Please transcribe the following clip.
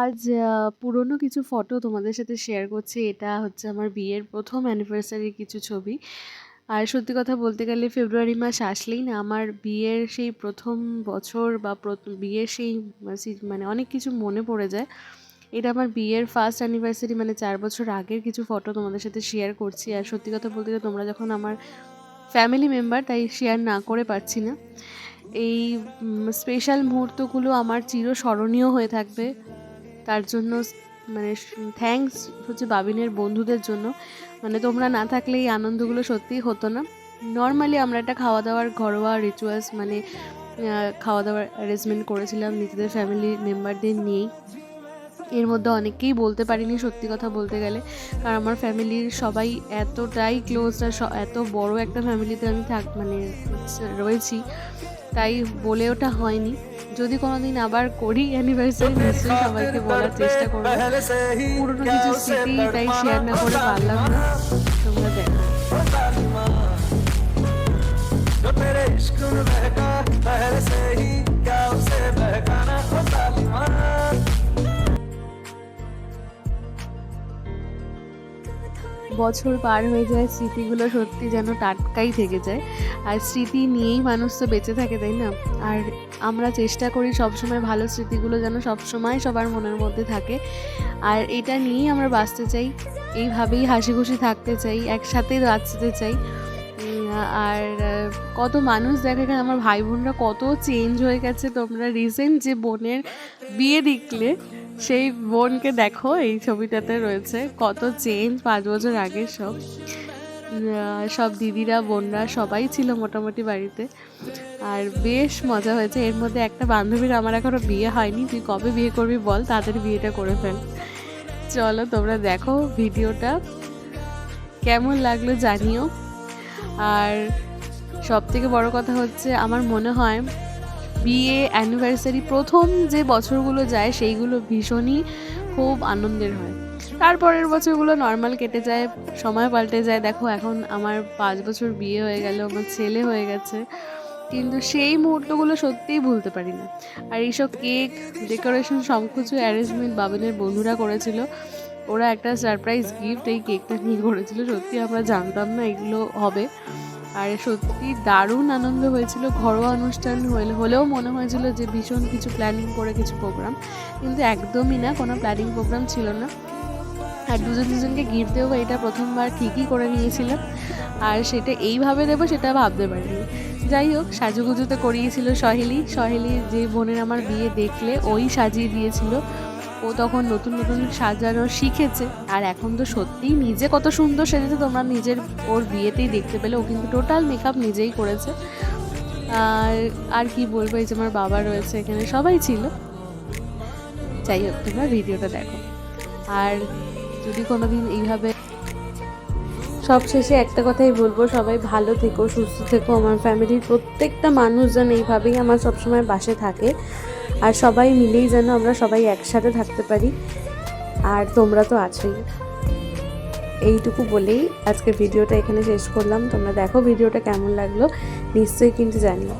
আজ পুরনো কিছু ফটো তোমাদের সাথে শেয়ার করছি। এটা হচ্ছে আমার বিয়ের প্রথম অ্যানিভার্সারির কিছু ছবি। আর সত্যি কথা বলতে গেলে ফেব্রুয়ারি মাস আসলেই না, আমার বিয়ের সেই প্রথম বছর বা বিয়ের সেই মানে অনেক কিছু মনে পড়ে যায়। এটা আমার বিয়ের ফার্স্ট অ্যানিভার্সারি মানে চার বছর আগের কিছু ফটো তোমাদের সাথে শেয়ার করছি। আর সত্যি কথা বলতে গেলে তোমরা যখন আমার ফ্যামিলি মেম্বার তাই শেয়ার না করে পারছি না। এই স্পেশাল মুহূর্তগুলো আমার চিরস্মরণীয় হয়ে থাকবে। তার জন্য মানে থ্যাংকস হচ্ছে বাবিনের বন্ধুদের জন্য। মানে তোমরা না থাকলে এই আনন্দগুলো সত্যিই হতো না। নর্মালি আমরা একটা খাওয়া-দাওয়ার ঘরোয়া রিচুয়ালস মানে খাওয়া-দাওয়ার অ্যারেঞ্জমেন্ট করেছিলাম নিজেদের ফ্যামিলি মেম্বারদের নিয়েই। এর মধ্যে অনেককেই বলতে পারিনি সত্যি কথা বলতে গেলে। কারণ আমার ফ্যামিলির সবাই এতটাই ক্লোজ আর এত বড় একটা ফ্যামিলিতে আমি থাক মানে রয়েছি। তাই বলে ওঠা হয়নি। যদি কোনোদিন আবার করি অ্যানিভার্সারি নিশ্চয়ই সবাইকে বলার চেষ্টা করব। পুরনো কিছু স্মৃতি তাই শেয়ার না করে পারলাম না। তোমরা দেখো। जो तेरे इश्क में बहका पहले से ही क्या उसे बहकाना ओ तालिमा বছর পার হয়ে যায় স্মৃতিগুলো সত্যি যেন টাটকাই থেকে যায় আর স্মৃতি নিয়েই মানুষ তো বেঁচে থাকে তাই না আর আমরা চেষ্টা করি সবসময় ভালো স্মৃতিগুলো যেন সবসময় সবার মনের মধ্যে থাকে। আর এটা নিয়েই আমরা বাঁচতে চাই, এইভাবেই হাসি খুশি থাকতে চাই, একসাথে বাঁচতে চাই। আর কত মানুষ দেখে এখানে, আমার ভাই বোনরা কত চেঞ্জ হয়ে গেছে। তোমরা রিসেন্ট যে বোনের বিয়ে দেখলে, সেই বোনকে দেখো, এই ছবিটাতে রয়েছে। কত চেঞ্জ পাঁচ বছর আগের সব। সব দিদিরা, বোনরা সবাই ছিল মোটামুটি বাড়িতে। আর বেশ মজা হয়েছে। এর মধ্যে একটা বান্ধবীর আমার এখনও বিয়ে হয়নি। তুই কবে বিয়ে করবি বল তাদের বিয়েটা করে ফেল। চলো তোমরা দেখো ভিডিওটা। কেমন লাগল জানিও। আর সব থেকে বড় কথা হচ্ছে, আমার মনে হয় বিয়ে অ্যানিভার্সারি প্রথম যে বছরগুলো যায়, সেইগুলো ভীষণই খুব আনন্দের হয়। তারপরের বছরগুলো নর্মাল কেটে যায়, সময় পাল্টে যায়। দেখো, এখন আমার পাঁচ বছর বিয়ে হয়ে গেল, আমার ছেলে হয়ে গেছে। কিন্তু সেই মুহূর্তগুলো সত্যিই ভুলতে পারি না। আর এইসব কেক ডেকোরেশন সব কিছু অ্যারেঞ্জমেন্ট বাবিনের বন্ধুরা করেছিল। ওরা একটা সারপ্রাইজ গিফট এই কেকটা নিয়ে করেছিল। সত্যি আমরা জানতাম না এগুলো হবে। আর সত্যি দারুণ আনন্দ হয়েছিল, ঘরোয়া অনুষ্ঠান হলে হলেও মনে হয়েছিল যে ভীষণ কিছু প্ল্যানিং করে কিছু প্রোগ্রাম কিন্তু একদমই না, কোনো প্ল্যানিং প্রোগ্রাম ছিল না। আর দুজন দুজনকে গিফট দেবো এটা প্রথমবার ঠিকই করে নিয়েছিলাম, আর সেটা এইভাবে দেবো সেটা ভাবতে পারিনি। যাই হোক সাজুগুজুতে করিয়েছিল সহেলি সহেলি যে বোনের আমার বিয়ে দেখলে ওই সাজিয়ে দিয়েছিল ও তখন নতুন নতুন সাজানো শিখেছে। আর এখন তো সত্যিই নিজে কত সুন্দর সেজেছে, তোমরা নিজের ওর বিয়েতেই দেখতে পেলে। ও কিন্তু টোটাল মেকআপ নিজেই করেছে। আর আর কি বলব, এই যে আমার বাবা রয়েছে এখানে, সবাই ছিল। যাই হোক, তোমরা ভিডিওটা দেখো। আর যদি কোনো দিন এইভাবে সব শেষে একটা কথাই বলব, সবাই ভালো থেকো, সুস্থ থেকো। আমার ফ্যামিলির প্রত্যেকটা মানুষ যেন এইভাবেই আমার সবসময় পাশে থাকে। আর সবাই মিলেই যেন আমরা সবাই একসাথে থাকতে পারি। আর তোমরা তো আছোই। এইটুকু বলেই আজকে ভিডিওটা এখানে শেষ করলাম। তোমরা দেখো ভিডিওটা কেমন লাগল। নিশ্চয়ই কিন্তু জানিও।